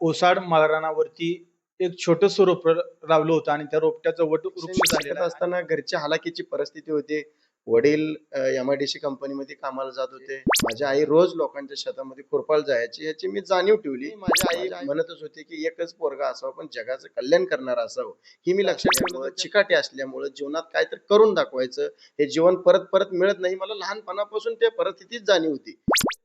ओसाड माळरानावरती एक छोटस रोप लावलं होतं आणि त्या रोपट्याचं वट वृक्ष झालेलं आहे. असताना घरची हालाकीची परिस्थिती होती. वडील एम आय डी सी कंपनीमध्ये कामाला जात होते. माझी आई रोज लोकांच्या शेतामध्ये खुरपाळ जायची याची मी जाणीव ठेवली. माझी आई म्हणतच होती की एकच पोरगा असावं पण जगाचं कल्याण करणार असावं. ही मी लक्षात ठेवलं. चिकाटी असल्यामुळं जीवनात काय तर करून दाखवायचं. हे जीवन परत परत मिळत नाही. मला लहानपणापासून त्या परिस्थितीच जाणीव होती.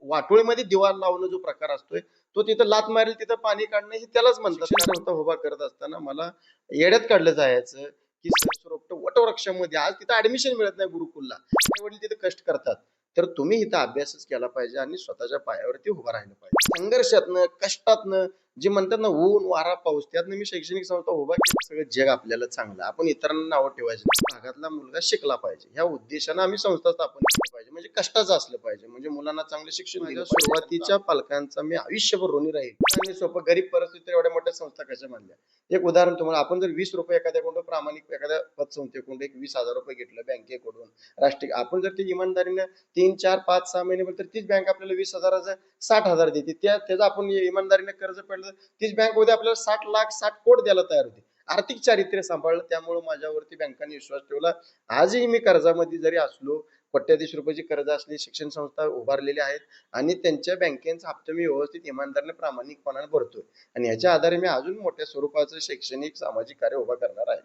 वाटोळीमध्ये दिवा लावणं जो प्रकार असतोय तो तिथं लात मारेल तिथं पाणी काढणं हे त्यालाच म्हणतात. संस्था उभा करत असताना मला येड्यात काढलं जायचं की सरसरोपट वटवृक्षामध्ये आज तिथं ऍडमिशन मिळत नाही गुरुकुलला. वडील तिथे कष्ट करतात. तर तुम्ही इथं अभ्यासच केला पाहिजे आणि स्वतःच्या पायावरती उभं राहिलं पाहिजे. संघर्षातनं कष्टातनं जे म्हणतात ना ऊन वारा पाऊस त्यातनं मी शैक्षणिक संस्था उभा केली. सगळं जग आपल्याला चांगलं आपण इतरांना नावं ठेवायचं. भागातला मुलगा शिकला पाहिजे. ह्या उद्देशानं आम्ही संस्था स्थापन केली पाहिजे. म्हणजे कष्टाचं असलं पाहिजे. म्हणजे मुलांना चांगलं शिक्षण दिलं सुरुवातीच्या पालकांचा मी आयुष्यभर ऋणी राहील. आणि सोपं गरीब परिस्थितीत एवढ्या मोठ्या संस्था कशा मानल्या? एक उदाहरण तुम्हाला आपण जर वीस रुपये एखाद्याकडून प्रामाणिक एखाद्या पतसंस्थेकडून एक वीस हजार रुपये घेतलं बँकेकडून राष्ट्रीय आपण जर ते इमानदारीनं तीन चार पाच सहा महिने तर तीच बँक आपल्याला वीस हजाराचं साठ हजार देते. म्हणजे त्या त्याचा आपण इमानदारीने कर्ज फेडलं तीच बँक उद्या आपल्याला साठ लाख साठ कोट द्यायला तयार होती. आर्थिक चारित्र्य सांभाळलं त्यामुळे माझ्यावरती बँकांनी विश्वास ठेवला. आजही मी कर्जामध्ये जरी असलो कोट्याधीश रुपयाची कर्ज असलेली शिक्षण संस्था उभारलेल्या आहेत आणि त्यांच्या बँकेचा हप्ता मी व्यवस्थित इमानदारीने प्रामाणिकपणाने भरतोय. आणि याच्या आधारे मी अजून मोठ्या स्वरूपाचं शैक्षणिक सामाजिक कार्य उभा करणार आहे.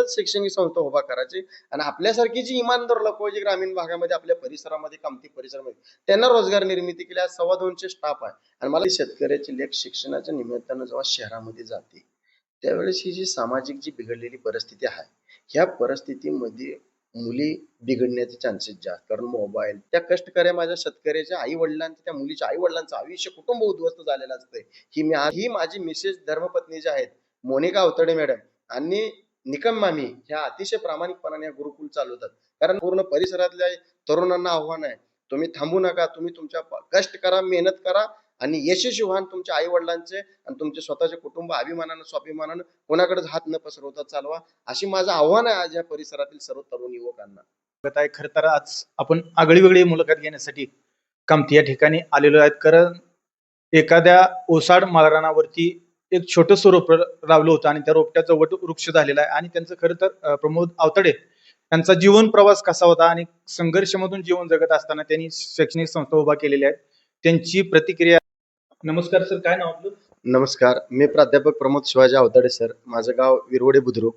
शैक्षणिक संस्था उभा करायची आणि आपल्यासारखी जी इमानदार लोक जी ग्रामीण भागामध्ये आपल्या परिसरामध्ये कामती परिसरामध्ये त्यांना रोजगार निर्मिती केली. आज सव्वा दोनशे स्टाफ आहे. आणि मला शेतकऱ्याची लेख शिक्षणाच्या निमित्तानं जेव्हा शहरामध्ये जाते त्यावेळेस ही जी सामाजिक जी बिघडलेली परिस्थिती आहे ह्या परिस्थितीमध्ये मुली बिघडण्याचे चान्सेस जास्त. कारण मोबाईल त्या कष्टकऱ्या माझ्या शेतकऱ्याच्या आई वडिलांचं त्या मुलीच्या आई वडिलांचं आयुष्य कुटुंब उद्ध्वस्त झालेलं असतंय. ही मी ही माझी मिसेस धर्मपत्नी जी आहेत मोनिका अवतडे मॅडम. आणि निकम मामी ह्या अतिशय प्रामाणिकपणाने या गुरुकुल चालवतात. कारण पूर्ण परिसरातल्या तरुणांना आव्हान आहे. तुम्ही थांबू नका तुम्ही तुमच्या कष्ट करा मेहनत करा आणि यशस्वी व्हा तुमच्या आई वडिलांचे आणि तुमचे स्वतःचे कुटुंब अभिमानानं स्वाभिमानानं कोणाकडेच हात न पसरवता चालवा. अशी माझं आव्हान आहे आज या परिसरातील सर्व तरुण युवकांना. आहे खरं तर आज आपण आगळी वेगळी मुलाखत घेण्यासाठी कामती या ठिकाणी आलेलो आहेत. कारण एखाद्या ओसाड माळरानावरती एक छोटस रोप लावलं होतं आणि त्या रोपट्याचं वट वृक्ष झालेलं आहे. आणि त्यांचं खरं तर प्रमोद आवतडे त्यांचा जीवन प्रवास कसा होता आणि संघर्षमधून जीवन जगत असताना त्यांनी शैक्षणिक संस्था उभा केलेल्या आहेत. त्यांची प्रतिक्रिया नमस्कार सर काय नाव आपलं? नमस्कार मी प्राध्यापक प्रमोद शिवाजी अवताडे सर. माझं गाव विरवडे बुद्रुक.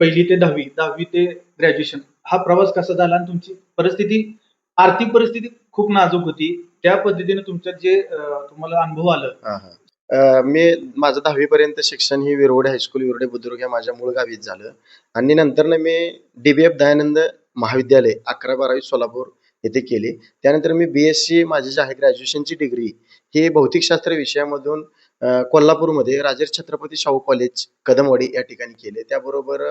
पहिली ते दहावी दहावी ते ग्रॅज्युएशन हा प्रवास कसा झाला आणि तुमची परिस्थिती आर्थिक परिस्थिती खूप नाजूक होती. त्या पद्धतीने तुमच्यात जे तुम्हाला अनुभव आलं मी माझं दहावीपर्यंत शिक्षण ही विरोडे हायस्कूल विरोडे बुद्रुक या माझ्या मूळ गावीच झालं. आणि नंतर मी डी बी एफ दयानंद महाविद्यालय अकरा बारावी सोलापूर येथे केली. त्यानंतर मी बीएससी माझी जी आहे ग्रॅज्युएशनची डिग्री ही भौतिकशास्त्र विषयामधून कोल्हापूरमध्ये राजेश छत्रपती शाहू कॉलेज कदमवाडी या ठिकाणी केले. त्याबरोबर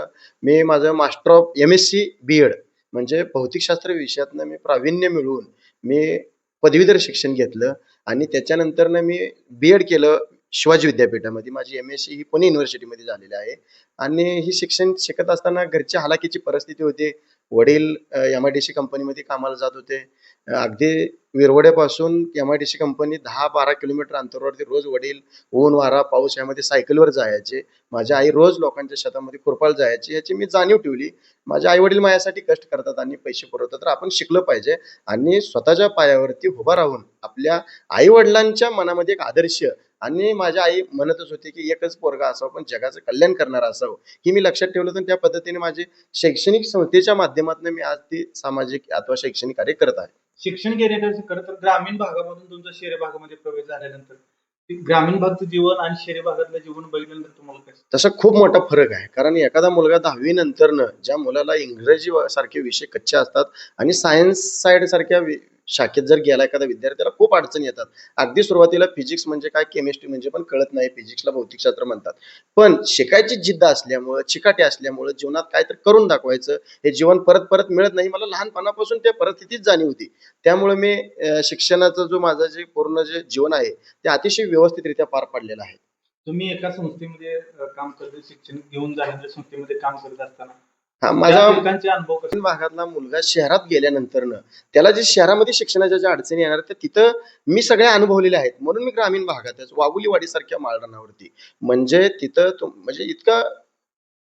मी माझं master of M S C B Ed म्हणजे भौतिकशास्त्र विषयातनं मी प्रावीण्य मिळवून मी पदवीधर शिक्षण घेतलं आणि त्याच्यानंतर ना मी बी एड केलं शिवाजी विद्यापीठामध्ये. माझी एम एस सी ही पुणे युनिव्हर्सिटीमध्ये झालेली आहे. आणि ही शिक्षण शिकत असताना घरच्या हालाकीची परिस्थिती होती. वडील एम आय डी सी कंपनीमध्ये कामाला जात होते. अगदी विरवड्यापासून M I D C company दहा बारा किलोमीटर अंतरावरती रोज वडील ऊन वारा पाऊस यामध्ये सायकलवर जायचे. माझी आई रोज लोकांच्या शेतामध्ये खुरपाळ जायची. याची मी जाणीव ठेवली. माझे आई वडील माझ्यासाठी कष्ट करतात आणि पैसे पुरवतात. तर आपण शिकलं पाहिजे आणि स्वतःच्या पायावरती उभा राहून आपल्या आई वडिलांच्या मनामध्ये एक आदर्श आणि माझ्या आई म्हणतच होती की एकच पोरगा असावं पण जगाचं कल्याण करणार असावं. ही मी लक्षात ठेवलं तर त्या पद्धतीने माझे शैक्षणिक संस्थेच्या माध्यमातून मी आज ती सामाजिक अथवा शैक्षणिक कार्य करत आहे. शिक्षण घेण्याचं खरं तर ग्रामीण भागामधून तुमचा शहरी भागामध्ये प्रवेश झाल्यानंतर ग्रामीण भागचं जीवन आणि शहरी भागातलं जीवन बघितल्यानंतर तुम्हाला तसा खूप मोठा फरक आहे. कारण एखादा मुलगा दहावी नंतरनं ज्या मुलाला इंग्रजी सारखे विषय कच्चे असतात आणि सायन्स साइड सारख्या शाखेत जर गेला एखादा विद्यार्थ्याला खूप अडचणी येतात. अगदी सुरुवातीला फिजिक्स म्हणजे काय? केमिस्ट्री म्हणजे पण कळत नाही. फिजिक्सला भौतिकशास्त्र म्हणतात. पण शिकायची जिद्द असल्यामुळं चिकाटी असल्यामुळं जीवनात काय तर करून दाखवायचं हे जीवन परत परत मिळत नाही. मला लहानपणापासून त्या परिस्थितीच जाणीव होती. त्यामुळे मी शिक्षणाचा शिक्षणाचं जो माझं जे पूर्ण जे जीवन आहे ते अतिशय व्यवस्थितरित्या पार पाडलेलं आहे. तुम्ही एका संस्थेमध्ये काम करत शिक्षण घेऊन जाणाऱ्या संस्थेमध्ये काम करत असताना हा माझा अनुभव कसे? ग्रामीण भागातला मुलगा शहरात गेल्यानंतर त्याला जे शहरामध्ये शिक्षणाच्या ज्या अडचणी येणार त्या तिथं मी सगळ्या अनुभवलेल्या आहेत. म्हणून मी ग्रामीण भागातच वाघुलीवाडी सारख्या माळरानावरती म्हणजे तिथं तो म्हणजे इतका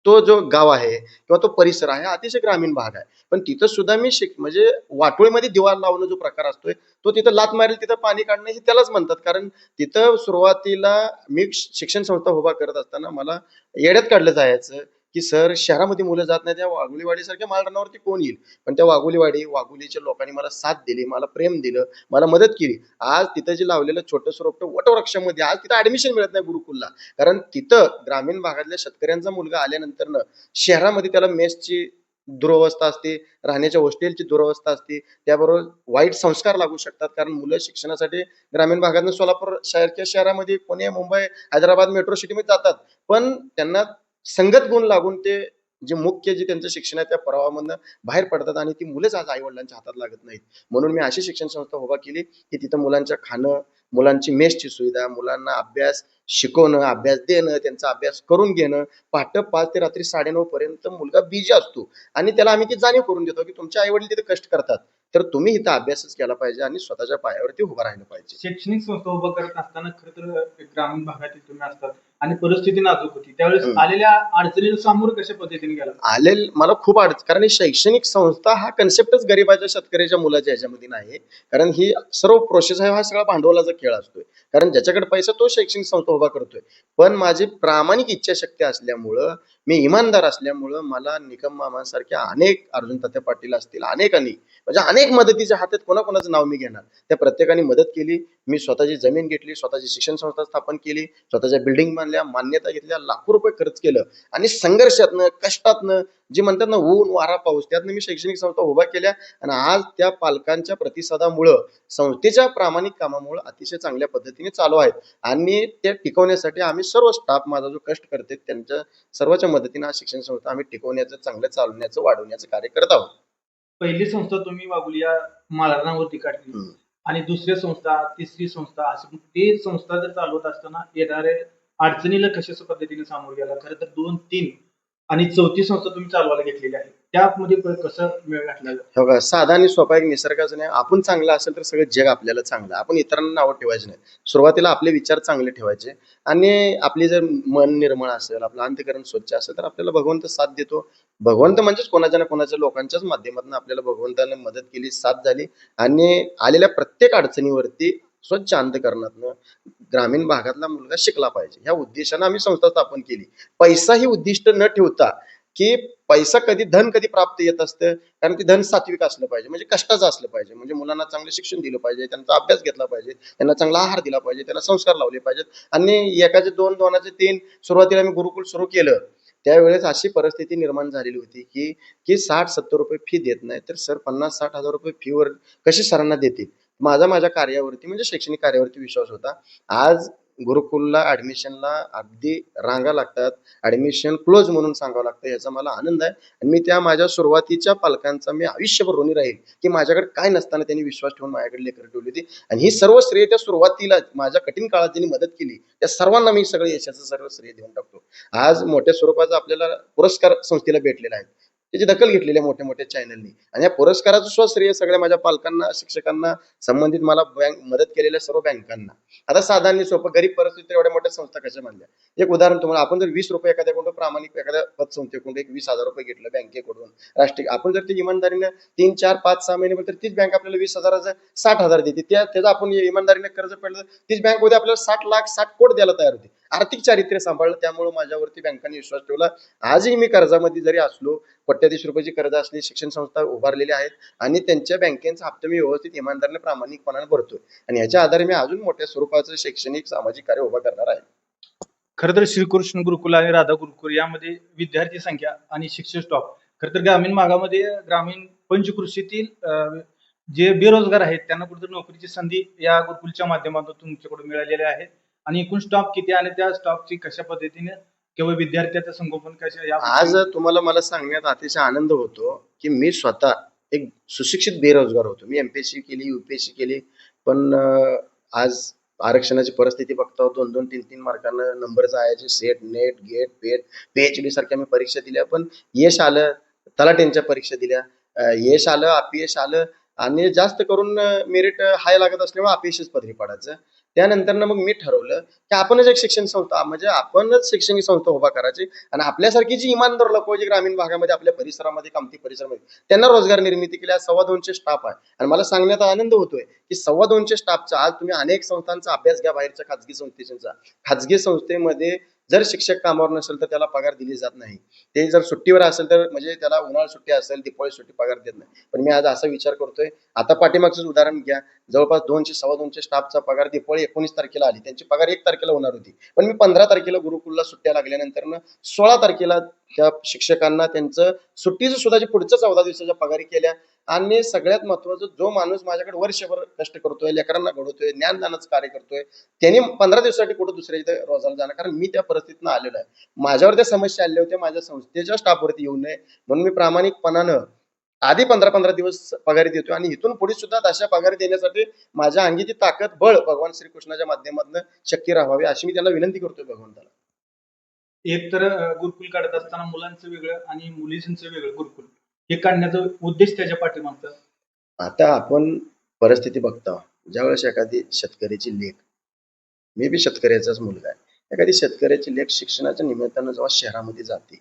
तो जो गाव आहे किंवा तो परिसर आहे अतिशय ग्रामीण भाग आहे. पण तिथं सुद्धा मी शिक म्हणजे वाटोळीमध्ये दिवार लावणं जो प्रकार असतोय तो तिथं लात मारेल तिथं पाणी काढणं हे त्यालाच म्हणतात. कारण तिथं सुरुवातीला मी शिक्षण संस्था उभा करत असताना मला येड्यात काढलं जायचं. की सर शहरामध्ये मुलं जात नाही त्या वाघोलीवाडी सारख्या मालरानावरती कोण येईल? पण त्या वाघुलीवाडी वाघुलीच्या लोकांनी मला साथ दिली मला प्रेम दिलं मला मदत केली. आज तिथं जे लावलेलं छोटं रोपटं वटवृक्षामध्ये आज तिथं ऍडमिशन मिळत नाही गुरुकुलला. कारण तिथं ग्रामीण भागातल्या शेतकऱ्यांचा मुलगा आल्यानंतर शहरामध्ये त्याला मेसची दुरवस्था असते राहण्याच्या हॉस्टेलची दुरवस्था असते त्याबरोबर वाईट संस्कार लागू शकतात. कारण मुलं शिक्षणासाठी ग्रामीण भागातून सोलापूर शहरच्या शहरामध्ये पुणे मुंबई हैदराबाद मेट्रो सिटीमध्ये जातात. पण त्यांना संगत गुण लागून ते जे मुख्य जे त्यांचं शिक्षण आहे त्या प्रवाहामधनं बाहेर पडतात आणि ती मुलंच आज आई वडिलांच्या हातात लागत नाहीत. म्हणून मी अशी शिक्षण संस्था उभा केली की तिथं मुलांच्या खाणं मुलांची मेसची सुविधा मुलांना अभ्यास शिकवणं अभ्यास देणं त्यांचा अभ्यास करून घेणं पहाटे पाच ते रात्री साडेनऊ पर्यंत मुलगा बिजी असतो. आणि त्याला आम्ही ती जाणीव करून देतो की तुमचे आई वडील तिथे कष्ट करतात. तर तुम्ही इथं अभ्यासच केला पाहिजे आणि स्वतःच्या पायावरती उभं राहिलं पाहिजे. शैक्षणिक संस्था उभं करत असताना खरं तर ग्रामीण भागातील तुम्ही असतात. आणि परिस्थिती नाजूक होती. त्यावेळेस. आलेल्या अडचणीला सामोरं कशा पद्धतीने गेला? आलेल मला खूप अडच कारण ही शैक्षणिक संस्था हा कन्सेप्टच गरीबाच्या शेतकऱ्याच्या मुलाच्या ह्याच्यामध्ये नाही. कारण ही सर्व प्रोसेस आहे हा सगळा भांडवलाचा खेळ असतोय. कारण ज्याच्याकडे पैसा तो शैक्षणिक संस्था उभा करतोय. पण माझी प्रामाणिक इच्छाशक्ती असल्यामुळं मी इमानदार असल्यामुळं मला निकम मामांसारख्या अनेक अर्जुन तात्या पाटील असतील अनेकांनी म्हणजे अनेक मदतीच्या हातात कोणाकोणाचं नाव मी घेणार. त्या प्रत्येकाने मदत केली मी स्वतःची जमीन घेतली स्वतःची शिक्षण संस्था स्थापन केली स्वतःच्या बिल्डिंग बांधल्या मान्यता घेतल्या लाखो रुपये खर्च केलं. आणि संघर्षातनं कष्टातनं जे म्हणतात ना ऊन वारा पाऊस त्यातनं मी शैक्षणिक संस्था उभा केल्या. आणि आज त्या पालकांच्या प्रतिसादामुळं संस्थेच्या प्रामाणिक कामामुळं अतिशय चांगल्या पद्धतीने चालू आहेत. आणि ते टिकवण्यासाठी आम्ही सर्व स्टाफ माझा जो कष्ट करते त्यांच्या सर्वांच्या मदतीने आज शिक्षण संस्था आम्ही टिकवण्याचं चांगलं चालवण्याचं वाढवण्याचं कार्य करत आहोत. पहिली संस्था तुम्ही वागुली या मालरणावरती काढली. आणि दुसरी संस्था तिसरी संस्था अशी ते संस्था जर चालवत असताना येणारे अडचणीला कशा पद्धतीने सामोरं गेला? खरं तर दोन तीन आणि चौथी संस्था तुम्ही चालवायला घेतलेली आहे. त्यामध्ये कसं मेळ घातला साधा आणि सोपा एक निसर्गाचं नाही. आपण चांगलं असेल तर सगळं जग आपल्याला चांगलं. आपण इतरांना नावं ठेवायचे नाही. सुरुवातीला आपले विचार चांगले ठेवायचे. आणि आपले जर मन निर्मळ असेल आपलं अंतकरण स्वच्छ असेल तर आपल्याला भगवंत साथ देतो. भगवंत म्हणजेच कोणाच्या ना कोणाच्या लोकांच्याच माध्यमातून आपल्याला भगवंताने मदत केली साथ झाली. आणि आलेल्या प्रत्येक अडचणीवरती स्वच्छ अंतकरणातनं ग्रामीण भागातला मुलगा शिकला पाहिजे. ह्या उद्देशानं आम्ही संस्था स्थापन केली. पैसा ही उद्दिष्ट न ठेवता की पैसा कधी धन कधी प्राप्त येत असतं कारण ते धन सात्विक असलं पाहिजे म्हणजे कष्टाचं असलं पाहिजे म्हणजे मुलांना चांगलं शिक्षण दिलं पाहिजे त्यांचा अभ्यास घेतला पाहिजे त्यांना चांगला आहार दिला पाहिजे त्यांना संस्कार लावले पाहिजेत. आणि एकाचे दोन दोनाचे तीन सुरुवातीला आम्ही गुरुकुल सुरू केलं. त्यावेळेस अशी परिस्थिती निर्माण झालेली होती की की साठ सत्तर रुपये फी देत नाही तर सर पन्नास साठ हजार रुपये फीवर कशी सरांना देतील? माझा माझ्या कार्यावरती म्हणजे शैक्षणिक कार्यावरती विश्वास होता. आज गुरुकुलला ऍडमिशनला अगदी रांगा लागतात. ऍडमिशन क्लोज म्हणून सांगावं लागतं याचा मला आनंद आहे. आणि मी त्या माझ्या सुरुवातीच्या पालकांचा मी आयुष्यभर ऋणी राहील की माझ्याकडे काय नसताना त्यांनी विश्वास ठेवून माझ्याकडे लेकर ठेवली होती. आणि ही सर्व श्रेय त्या सुरुवातीला माझ्या कठीण काळात त्यांनी मदत केली त्या सर्वांना मी सगळं यशाचं सर्व श्रेय देऊन टाकतो. आज मोठ्या स्वरूपाचा आपल्याला पुरस्कार संस्थेला भेटलेला आहे. त्याची दखल घेतलेली आहे मोठ्या मोठ्या चॅनलनी आणि या पुरस्काराचं सुद्धा श्रेय सगळ्या माझ्या पालकांना शिक्षकांना संबंधित मला बँक मदत केलेल्या सर्व बँकांना आता साधारण सोपं गरीब परिस्थितीत एवढ्या मोठ्या संस्था कशा मानल्या एक उदाहरण तुम्हाला आपण जर वीस रुपये एखाद्याकडून प्रामाणिक एखाद्या पतसंस्थेकडून एक वीस हजार रुपये घेतलं बँकेकडून राष्ट्रीय आपण जर ते इमानदारीने तीन चार पाच सहा महिने तर तीच बँक आपल्याला वीस हजाराचं साठ हजार देते. त्या त्याचा आपण इमानदारीने कर्ज फेडलं तीच बँक उद्या आपल्याला साठ लाख साठ कोट द्यायला तयार होते. आर्थिक चारित्र्य सांभाळलं त्यामुळे माझ्यावरती बँकांनी विश्वास ठेवला. आजही मी कर्जामध्ये जरी असलो कोट्याधीश रुपयाची कर्ज असली शिक्षण संस्था उभारलेल्या आहेत आणि त्यांच्या बँकेचा हप्ता मी व्यवस्थित इमानदारीने प्रामाणिकपणाने भरतोय. आणि याच्या आधारे मी अजून मोठ्या स्वरूपाचं शैक्षणिक सामाजिक कार्य उभं करणार आहे. खरं तर श्रीकृष्ण गुरुकुल आणि राधा गुरुकुल यामध्ये विद्यार्थी संख्या आणि शिक्षक स्टॉप खरं तर ग्रामीण भागामध्ये ग्रामीण पंचकृषीतील जे बेरोजगार आहेत त्यांना कुठेतरी नोकरीची संधी या गुरुकुलच्या माध्यमातून तुमच्याकडून मिळालेल्या आहेत आणि एकूण स्टॉप किती आणि त्या स्टॉकची कशा पद्धतीने किंवा विद्यार्थ्याचं संगोपन कशा या आज तुम्हाला मला सांगण्यात अतिशय आनंद होतो की मी स्वतः एक सुशिक्षित बेरोजगार होतो. मी एमपीएससी केली युपीएससी केली पण आज आरक्षणाची परिस्थिती बघता दोन दोन तीन तीन मार्कानं नंबर जायचे set net gate pet PhD सारख्या मी परीक्षा दिल्या पण यश आलं तलाट्यांच्या परीक्षा दिल्या. यश आलं अपयश आलं आणि जास्त करून मेरिट हाय लागत असल्यामुळे अपयशच पदरी पडायचं. त्यानंतर मग मी ठरवलं की आपणच एक शिक्षण संस्था म्हणजे आपणच शैक्षणिक संस्था उभा करायची आणि आपल्यासारखी जी इमानदार लोक जे ग्रामीण भागामध्ये आपल्या परिसरामध्ये कामती परिसरामध्ये त्यांना रोजगार निर्मिती केली. आज सव्वा दोनशे स्टाफ आहे आणि मला सांगण्यात आनंद होतोय की सव्वा दोनशे स्टाफचा आज तुम्ही अनेक संस्थांचा अभ्यास घ्या बाहेरच्या खाजगी संस्थेचा. खाजगी संस्थेमध्ये जर शिक्षक कामावर नसेल तर त्याला पगार दिली जात नाही. ते जर सुट्टीवर असेल तर म्हणजे त्याला उन्हाळा सुट्टी असेल दिपाळी सुट्टी पगार देत नाही. पण मी आज असा विचार करतोय आता पाठीमागचं उदाहरण घ्या. जवळपास दोनशे सव्वा दोनशे स्टाफचा पगार दिपाळी एकोणीस तारखेला आली. त्यांची पगार एक तारखेला होणार होती. पण मी पंधरा तारखेला गुरुकुलला सुट्ट्या लागल्यानंतर सोळा तारखेला त्या शिक्षकांना त्यांचं सुट्टीचं सुद्धा जे पुढच्या चौदा दिवसाच्या पगारी केल्या आणि सगळ्यात महत्वाचं जो माणूस माझ्याकडे वर्षभर कष्ट करतोय लेकरांना घडवतोय ज्ञानदानाचं कार्य करतोय त्यांनी पंधरा दिवसासाठी कुठं दुसऱ्या इथे रोजाला जाणार? कारण मी त्या परिस्थितीनं आलेलो आहे. माझ्यावर त्या समस्या आल्या होत्या माझ्या संस्थेच्या स्टाफवरती येऊ नये. म्हणून मी प्रामाणिकपणानं आधी पंधरा पंधरा दिवस पगारी देतो आणि इथून पुढे सुद्धा तशा पगारी देण्यासाठी माझ्या अंगी ती ताकद बळ भगवान श्रीकृष्णाच्या माध्यमातून शक्य राहावी अशी मी त्यांना विनंती करतोय भगवंताला. एक तर गुरुकुल काढत असताना मुलांचं वेगळं आणि मुलींचं वेगळं गुरुकुल. हे काढण्याचा उद्देश त्याच्या पाठीमागचा. आता आपण परिस्थिती बघता ज्यावेळेस एखादी शेतकऱ्याची लेख मी बी शेतकऱ्याचाच मुलगा आहे. एखादी शेतकऱ्याची लेख शिक्षणाच्या निमित्तानं जेव्हा शहरामध्ये जाते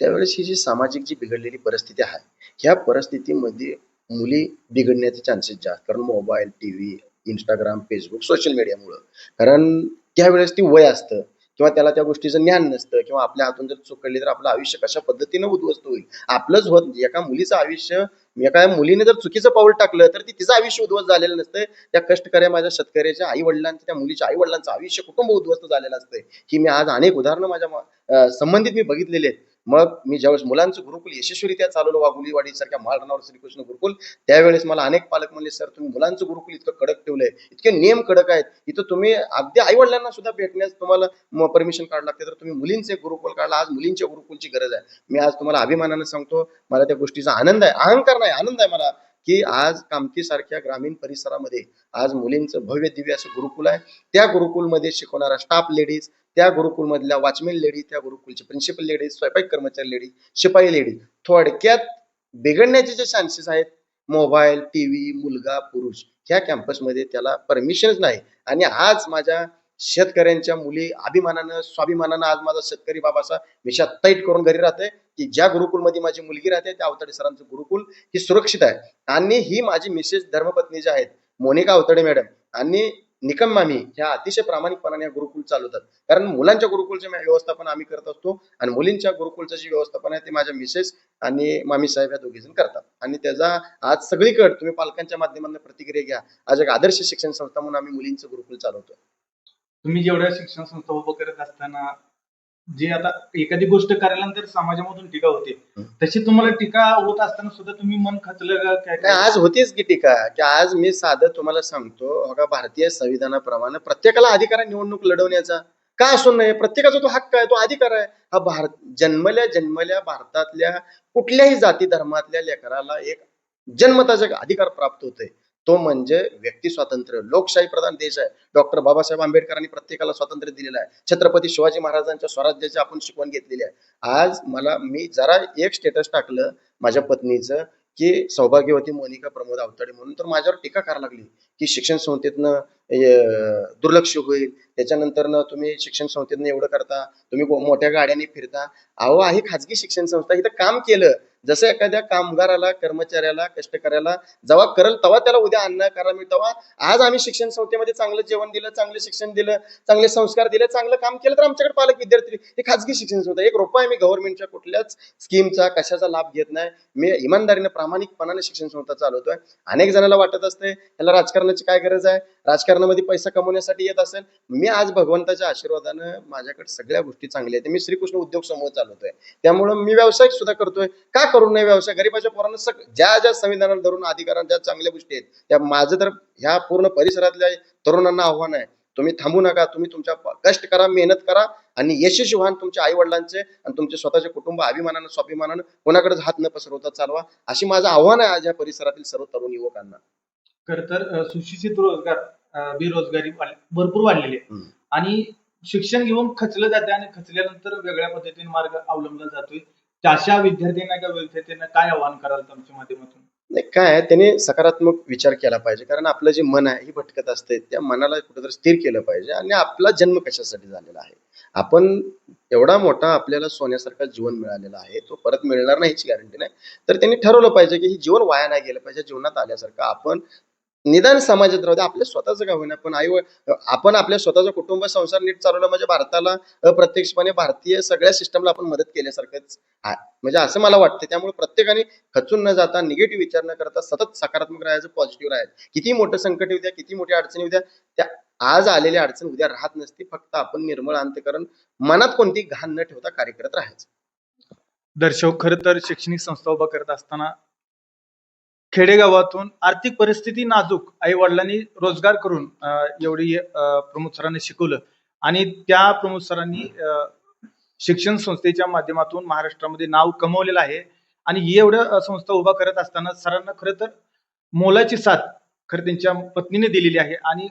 त्यावेळेस ही जी सामाजिक जी बिघडलेली परिस्थिती आहे ह्या परिस्थितीमध्ये मुली बिघडण्याचे चान्सेस जास्त. कारण mobile T V Instagram Facebook social मीडियामुळं कारण त्यावेळेस ती वय असतं. किंवा त्याला त्या गोष्टीचं ज्ञान नसतं किंवा आपल्या हातून जर चूक तर आपलं आयुष्य कशा पद्धतीनं उद्ध्वस्त होईल? आपलंच होत एका मुलीचं आयुष्य एका मुलीने जर चुकीचं पाऊल टाकलं तर ती तिचं आयुष्य उद्ध्वस्त झालेलं नसतं त्या कष्टकऱ्या माझ्या शेतकऱ्याच्या आई वडिलांचं त्या मुलीच्या आई वडिलांचं आयुष्य कुटुंब उद्ध्वस्त झालेलं असतंय. ही मी आज अनेक उदाहरणं माझ्या संबंधित मी बघितलेली आहेत. मग मी ज्यावेळेस मुलांचं गुरुकुल यशस्वीरित्या चालवलं वाघुलीवाडी सारख्या माळरानावर श्रीकृष्ण गुरुकुल त्यावेळेस मला अनेक पालक म्हणले सर तुम्ही मुलांचं गुरुकुल इतकं कडक ठेवलंय इतके नियम कडक आहेत इथं तुम्ही अगदी आईवडिलांना सुद्धा भेटण्यास तुम्हाला परमिशन काढ लागते तर तुम्ही मुलींचे गुरुकुल काढला आज मुलींच्या गुरुकुलची गरज आहे. मी आज तुम्हाला अभिमानानं सांगतो मला त्या गोष्टीचा आनंद आहे अहंकार नाही आनंद आहे मला की आज कामकी सारख्या ग्रामीण परिसरामध्ये आज मुलींचं भव्य दिव्य असं गुरुकुल आहे. त्या गुरुकुलमध्ये शिकवणारा स्टाफ लेडीज त्या गुरुकुलमधल्या वॉचमेन लेडी त्या गुरुकुलची प्रिन्सिपल लेडी स्वयंपाक कर्मचारी लेडी शिपाई लेडी थोडक्यात बिघडण्याचे जे चान्सेस आहेत मोबाईल टीव्ही मुलगा पुरुष ह्या कॅम्पसमध्ये त्याला परमिशनच नाही. आणि आज माझ्या शेतकऱ्यांच्या मुली अभिमानानं स्वाभिमानानं आज माझा शेतकरी बाबासा विषा तैट करून घरी राहते की ज्या गुरुकुलमध्ये माझी मुलगी राहते त्या अवताडे सरांचं गुरुकुल ही सुरक्षित आहे. आणि ही माझी मिसेस धर्मपत्नी जी आहेत मोनिका अवतडे मॅडम आणि निकम मामी ह्या अतिशय प्रामाणिकपणाने या गुरुकुल चालवतात. कारण मुलांच्या गुरुकुलचे व्यवस्थापन आम्ही करत असतो आणि मुलींच्या गुरुकुलचं जे व्यवस्थापन आहे ते माझ्या मिसेस आणि मामी साहेब या दोघी जण करतात. आणि त्याचा आज सगळीकडे तुम्ही पालकांच्या माध्यमातून प्रतिक्रिया घ्या. आज एक आदर्श शिक्षण संस्था म्हणून आम्ही मुलींचं गुरुकुल चालवतो तुम्ही जेवढ्या शिक्षण संस्था उभं करत असताना जे आता एखादी गोष्ट करायल्यानंतर समाजामधून टीका होते. तशी तुम्हाला टीका होत असताना सुद्धा तुम्ही मन खचलं काय आज होतीच की टीका की आज मी साधं तुम्हाला सांगतो बघा भारतीय संविधानाप्रमाणे प्रत्येकाला अधिकार आहे निवडणूक लढवण्याचा. का असून नाही? प्रत्येकाचा तो हक्क आहे तो अधिकार आहे. हा भारत जन्मल्या जन्मल्या भारतातल्या कुठल्याही जाती धर्मातल्या लेकराला एक जन्मताचा अधिकार प्राप्त होतोय. तो म्हणजे व्यक्ती स्वातंत्र्य. लोकशाही प्रधान देश आहे. डॉक्टर बाबासाहेब आंबेडकरांनी प्रत्येकाला स्वातंत्र्य दिलेलं आहे. छत्रपती शिवाजी महाराजांच्या स्वराज्याची आपण शिकवण घेतलेली आहे. आज मला मी जरा एक स्टेटस टाकलं माझ्या पत्नीचं की सौभाग्यवती मोनिका प्रमोद आवताडे म्हणून. तर माझ्यावर टीका करायला लागली की शिक्षण संस्थेतनं दुर्लक्ष होईल. त्याच्यानंतर तुम्ही शिक्षण संस्थेतनं एवढं करता तुम्ही मोठ्या गाड्यांनी फिरता. अहो आहे खाजगी शिक्षण संस्था इथं काम केलं. जसं एखाद्या कामगाराला कर्मचाऱ्याला कष्टकऱ्याला जेव्हा करल तेव्हा त्याला उद्या अन्न करा मी तेव्हा आज आम्ही शिक्षण संस्थेमध्ये चांगलं जेवण दिलं चांगलं शिक्षण दिलं चांगले संस्कार दिले चांगलं काम केलं तर आमच्याकडे पालक विद्यार्थी हे खाजगी शिक्षण संस्था. एक रुपया मी गव्हर्नमेंटच्या कुठल्याच स्कीमचा कशाचा लाभ घेत नाही. मी इमानदारीने प्रामाणिकपणाने शिक्षण संस्था चालवतोय. अनेक जणांना वाटत असते त्याला राजकारणाची काय गरज आहे? राजकारण राजकारणामध्ये पैसा कमवण्यासाठी येत असेल मी आज भगवंताच्या आशीर्वादानं माझ्याकडे सगळ्या गोष्टी चांगल्या आहेत. मी श्रीकृष्ण उद्योग समूह चालवतोय. त्यामुळं मी व्यवसाय सुद्धा करतोय. का करू नये व्यवसाय? गरीबाच्या पोरांना सग ज्या ज्या संविधानाला धरून अधिकारांना ज्या चांगल्या गोष्टी आहेत त्या माझं तर ह्या पूर्ण परिसरातल्या तरुणांना आव्हान आहे. तुम्ही थांबू नका. तुम्ही तुमच्या कष्ट करा मेहनत करा आणि यशस्वी व्हा तुमच्या आई वडिलांचे आणि तुमचे स्वतःचे कुटुंब अभिमानानं स्वाभिमानानं कोणाकडेच हात न पसरवता चालवा. अशी माझं आव्हान आहे आज या परिसरातील सर्व तरुण युवकांना. खर तर सुशिक्षित रोजगार बेरोजगारी वाढ- भरपूर वाढलेली आहे. हम्म. आणि शिक्षण घेऊन खचलं जाते आणि खचल्यानंतर वेगळ्या पद्धतीने मार्ग अवलंबला जातोय. त्या अशा विद्यार्थ्यांना किंवा विद्यार्थ्यांना काय आव्हान कराल तुमच्या माध्यमातून? नाही काय आहे, त्याने सकारात्मक विचार केला पाहिजे. कारण आपलं जे मन आहे ही भटकत असते त्या मनाला कुठेतरी स्थिर केलं पाहिजे. आणि आपला जन्म कशासाठी झालेला आहे? आपण एवढा मोठा आपल्याला सोन्यासारखा जीवन मिळालेला आहे तो परत मिळणार नाही याची गॅरंटी नाही. तर त्यांनी ठरवलं पाहिजे की हे जीवन वाया नाही गेलं पाहिजे जीवनात आल्यासारखं आपण निदान समाजात राहू दे. आपल्या स्वतःचं का होईना. पण आई आपण आपल्या स्वतःचा कुटुंब संसार नीट चालवला म्हणजे भारताला अप्रत्यक्षपणे भारतीय सगळ्या सिस्टमला आपण मदत केल्यासारखंच म्हणजे असं मला वाटतं त्यामुळे प्रत्येकाने खचून न जाता निगेटिव्ह विचार न करता सतत सकारात्मक राहायचं पॉझिटिव्ह राहायचं. किती मोठं संकट येऊ द्या किती मोठी अडचणी येऊ द्या त्या आज आलेली अडचण उद्या राहत नसती. फक्त आपण निर्मळ अंतकरण मनात कोणती घाण न ठेवता कार्य करत राहायचं. दर्शक खर तर शैक्षणिक संस्था उभा करत असताना खेडेगावातून आर्थिक परिस्थिती नाजूक आई वडिलांनी रोजगार करून अं, एवढी अं, प्रमुख सरांनी शिकवलं. आणि त्या प्रमुख सरांनी अं, शिक्षण संस्थेच्या माध्यमातून महाराष्ट्रामध्ये नाव कमवलेलं आहे. आणि एवढ्या अं, संस्था उभा करत असताना सरांना खरं तर मोलाची साथ खरं त्यांच्या पत्नीने दिलेली आहे. आणि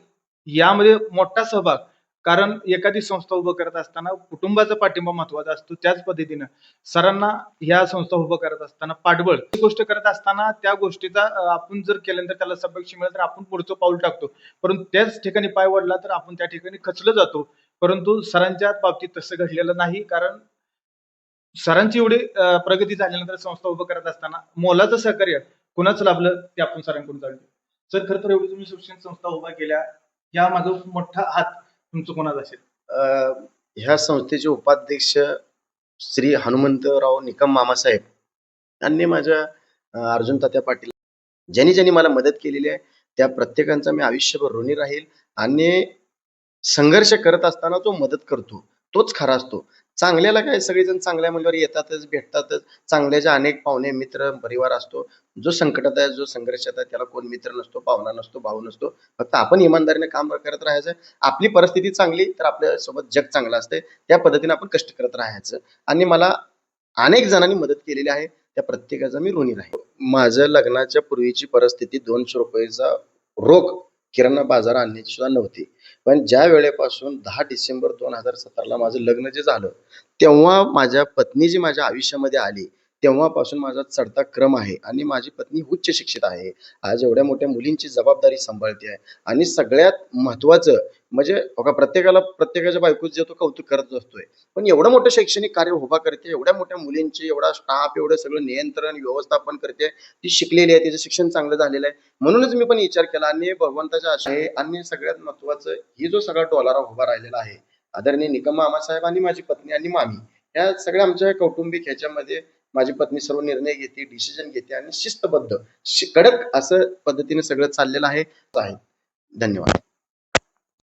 यामध्ये मोठा सहभाग कारण एखादी संस्था उभं करत असताना कुटुंबाचा पाठिंबा महत्त्वाचा असतो. त्याच पद्धतीनं सरांना ह्या संस्था उभं करत असताना पाठबळ ही गोष्ट करत असताना त्या गोष्टीचा आपण जर केल्यानंतर त्याला सबक्ष मिळेल तर आपण पुढचं पाऊल टाकतो. परंतु त्याच ठिकाणी पाय वडला तर आपण त्या ठिकाणी खचलं जातो. परंतु सरांच्या बाबतीत तसं घडलेलं नाही. कारण सरांची एवढी प्रगती झाल्यानंतर संस्था उभं करत असताना मोलाचं सहकार्य कुणाच लाभलं ते आपण सरांकडून जाणतो सर खरं तर एवढी तुम्ही शिक्षण संस्था उभा केल्या. या माझा मोठा हात तुमचं कोणाचा असेल? ह्या संस्थेचे उपाध्यक्ष श्री हनुमंतराव निकम मामासाहेब यांनी माझ्या अर्जुन तात्या पाटील ज्यांनी ज्यांनी मला मदत केलेली आहे त्या प्रत्येकांचा मी आयुष्यभर ऋणी राहील आणि संघर्ष करत असताना जो मदत करतो. तोच खरा असतो. चांगल्याला काय? सगळेजण चांगल्या मुलीवर येतातच भेटतातच. चांगल्याचे अनेक पाहुणे मित्र परिवार असतो. जो संकटात आहे जो संघर्षात आहे त्याला कोण मित्र नसतो पाहुणा नसतो भाऊ नसतो. फक्त आपण इमानदारीने काम करत राहायचं. आपली परिस्थिती चांगली तर आपल्यासोबत जग चांगलं असते. त्या पद्धतीने आपण कष्ट करत राहायचं. आणि मला अनेक जणांनी मदत केलेली आहे. त्या प्रत्येकाचा मी ऋणी राहील माझं लग्नाच्या पूर्वीची परिस्थिती दोनशे रुपयेचा रोख किराणा बाजार आणण्याची सुद्धा नव्हती. पण ज्या वेळेपासून दहा डिसेंबर दोन हजार सतराला माझं लग्न जे झालं तेव्हा माझ्या पत्नी जी माझ्या आयुष्यामध्ये आली तेव्हापासून माझा चढता क्रम आहे आणि माझी पत्नी उच्च शिक्षित आहे. आज एवढ्या मोठ्या मुलींची जबाबदारी सांभाळते आहे. आणि सगळ्यात महत्वाचं म्हणजे बघा प्रत्येकाला प्रत्येकाच्या बायकोच जे तो कौतुक करत असतोय. पण एवढं मोठं शैक्षणिक कार्य उभा करते एवढ्या मोठ्या मुलींची एवढा स्टाफ एवढं सगळं नियंत्रण व्यवस्थापन करते ती शिकलेली आहे तिचं शिक्षण चांगलं झालेलं आहे. म्हणूनच मी पण विचार केला आणि भगवंताच्या आशय आणि सगळ्यात महत्वाचं ही जो सगळा टोलारा उभा राहिलेला आहे आदरणीय निकम मामासाहेब आणि माझी पत्नी आणि मामी या सगळ्या आमच्या कौटुंबिक ह्याच्यामध्ये माझी पत्नी सर्व निर्णय घेते डिसिजन घेते आणि शिस्तबद्ध कडक असं पद्धतीने सगळं चाललेलं आहे. धन्यवाद.